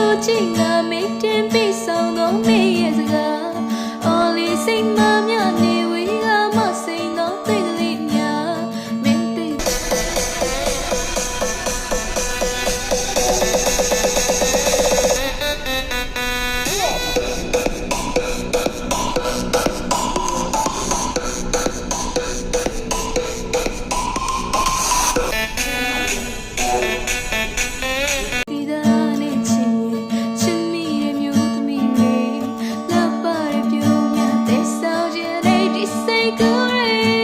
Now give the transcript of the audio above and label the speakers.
Speaker 1: ဆိုချင်ငါမိတ်တင်ပြီးဆောင်တော့မေးရဲ့စကား Only sing my make a rain.